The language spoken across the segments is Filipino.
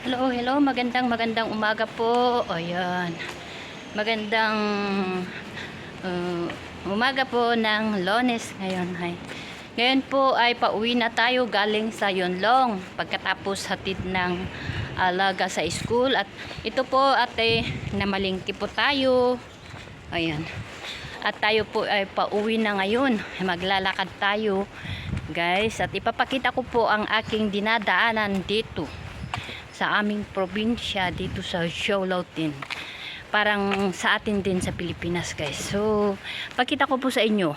Hello, hello. Magandang magandang umaga po. Ayan. Magandang uh, umaga po ng Lones ngayon. Hay. Ngayon po ay pauwi na tayo galing sa Yonlong pagkatapos hatid ng alaga sa school at ito po ate namalingki po tayo. Ayan. At tayo po ay pauwi na ngayon. Maglalakad tayo guys at ipapakita ko po ang aking dinadaanan dito sa aming probinsya dito sa Siolautin. Parang sa atin din sa Pilipinas guys. So, pakita ko po sa inyo.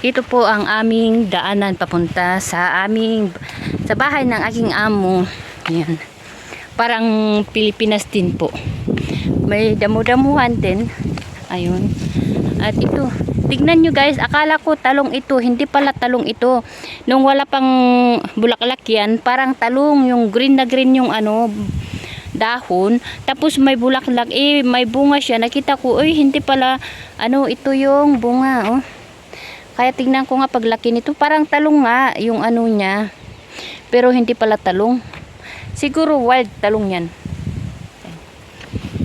Ito po ang aming daanan papunta sa aming sa bahay ng aking amo. Yan. Parang Pilipinas din po. May damo-damuhan din. Ayun. At ito, tignan nyo guys, akala ko talong ito, hindi pala talong ito. Nung wala pang bulaklak yan, parang talong, yung green na green yung ano, dahon. Tapos may bulaklak, eh, may bunga siya. Nakita ko, eh, hindi pala, ano, ito yung bunga, oh. Kaya tignan ko nga paglaki nito, parang talong nga, yung ano niya. Pero hindi pala talong. Siguro wild talong yan.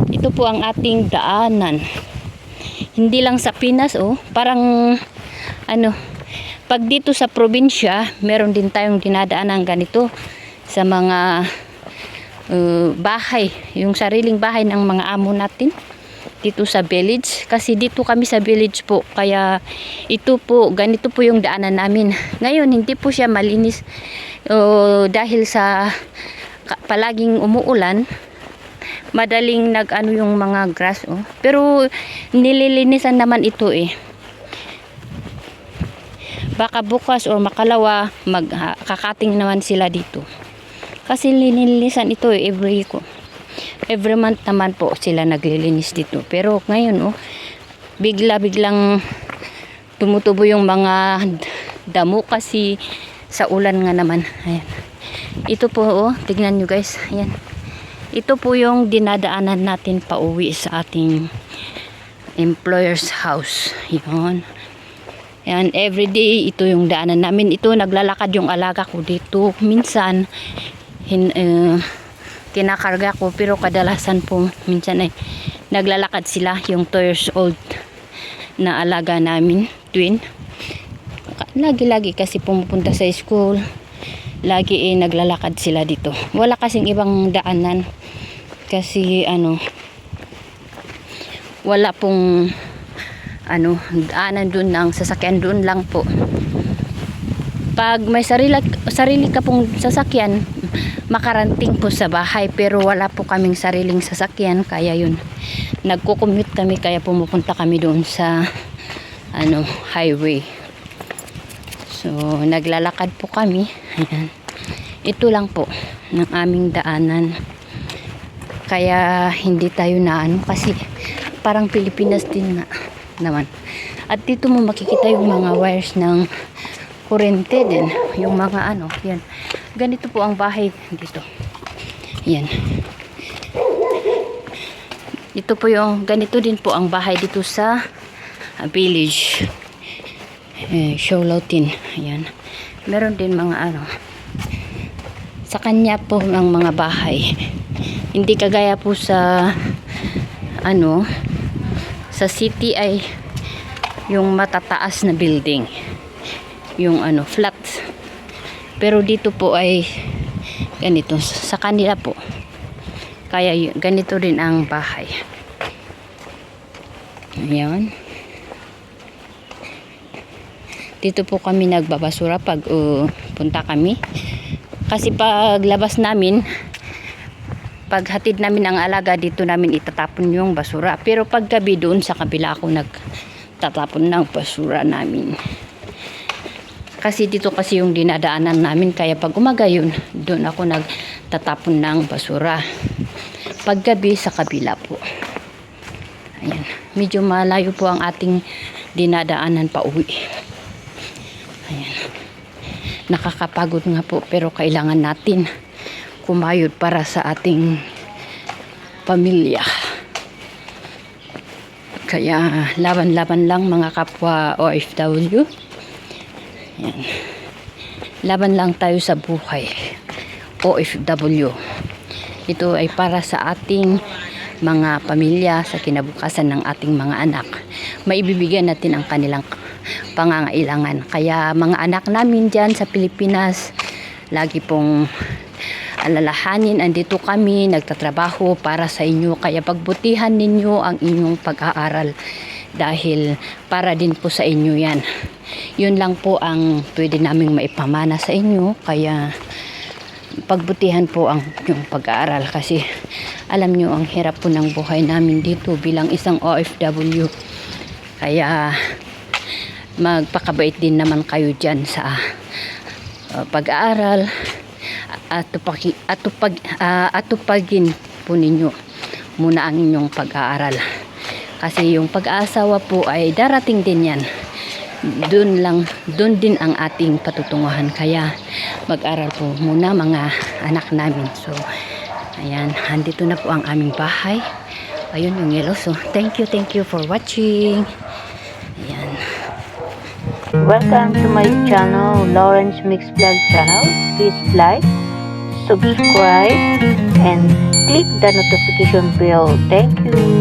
Ito po ang ating daanan hindi lang sa Pinas oh. Parang ano pag dito sa probinsya meron din tayong dinadaanan ganito sa mga uh, bahay. Yung sariling bahay ng mga amo natin dito sa village. Kasi dito kami sa village po. Kaya ito po ganito po yung daanan namin. Ngayon hindi po siya malinis. Uh, dahil sa palaging umuulan madaling nag ano yung mga grass oh. Pero nililinisan naman ito eh. Baka bukas or makalawa mag ha, kakating naman sila dito. Kasi linilisan ito eh, every ko. Every month naman po sila naglilinis dito. Pero ngayon oh, bigla-biglang tumutubo yung mga damo kasi sa ulan nga naman. Ayan. Ito po oh, tignan nyo guys. Ayan. Ito po yung dinadaanan natin pauwi sa ating employer's house. Yun. Yan, everyday ito yung daanan namin. Ito, naglalakad yung alaga ko dito. Minsan, hin, eh, kinakarga ko. Pero kadalasan po, minsan ay naglalakad sila. Yung 2 years old na alaga namin, twin. Lagi-lagi kasi pumupunta sa school. Lagi eh, naglalakad sila dito. Wala kasing ibang daanan. Kasi ano, wala pong ano, daanan dun ng sasakyan dun lang po. Pag may sarili, sarili ka pong sasakyan, makaranting po sa bahay pero wala po kaming sariling sasakyan kaya yun. Nagko-commute kami kaya pumupunta kami doon sa ano highway. So naglalakad po kami ayan. Ito lang po ng aming daanan kaya hindi tayo na ano kasi parang Pilipinas din na naman. At dito mo makikita yung mga wires ng kurente din yung mga ano yan. Ganito po ang bahay dito. Yan. Ito po yung ganito din po ang bahay dito sa village. Eh, Showlautin ayan meron din mga ano sa kanya po ng mga bahay hindi kagaya po sa ano sa city ay yung matataas na building. Yung ano flat. Pero dito po ay ganito sa kanila po. Kaya ganito rin ang bahay. Ayan. Dito po kami nagbabasura pag uh, punta kami. Kasi pag labas namin pag hatid namin ang alaga dito namin itatapon yung basura. Pero pag gabi doon sa kabila ako nagtatapon ng basura namin. Kasi dito kasi yung dinadaanan namin kaya pag umaga yun doon ako nagtatapon ng basura. Pag gabi sa kabila po. Ayan. Medyo malayo po ang ating dinadaanan pa uwi. Ayan. Nakakapagod nga po pero kailangan natin kumayod para sa ating pamilya kaya laban-laban lang mga kapwa OFW yan laban lang tayo sa buhay OFW. Ito ay para sa ating mga pamilya sa kinabukasan ng ating mga anak. Maibibigyan natin ang kanilang pangangailangan. Kaya mga anak namin dyan sa Pilipinas, lagi pong alalahanin, andito kami, nagtatrabaho para sa inyo. Kaya pagbutihan ninyo ang inyong pag-aaral dahil para din po sa inyo yan. Yun lang po ang pwede naming maipamana sa inyo. Kaya pagbutihan po ang yung pag-aaral kasi alam nyo ang hirap po ng buhay namin dito bilang isang OFW. Kaya magpakabait din naman kayo dyan sa uh, pag-aaral at tupaki, at tupag, ah, at tupagin po ninyo muna ang inyong pag-aaral. Kasi yung pag-aasawa po ay darating din yan. Doon lang, doon din ang ating patutunguhan. Kaya mag-aral po muna mga anak namin. So, ayan, andito na po ang aming bahay. Ayun yung yellow. So, thank you, thank you for watching. Ayan. Welcome to my channel, Lawrence Mix Vlog channel. Please like, subscribe, and click the notification bell. Thank you.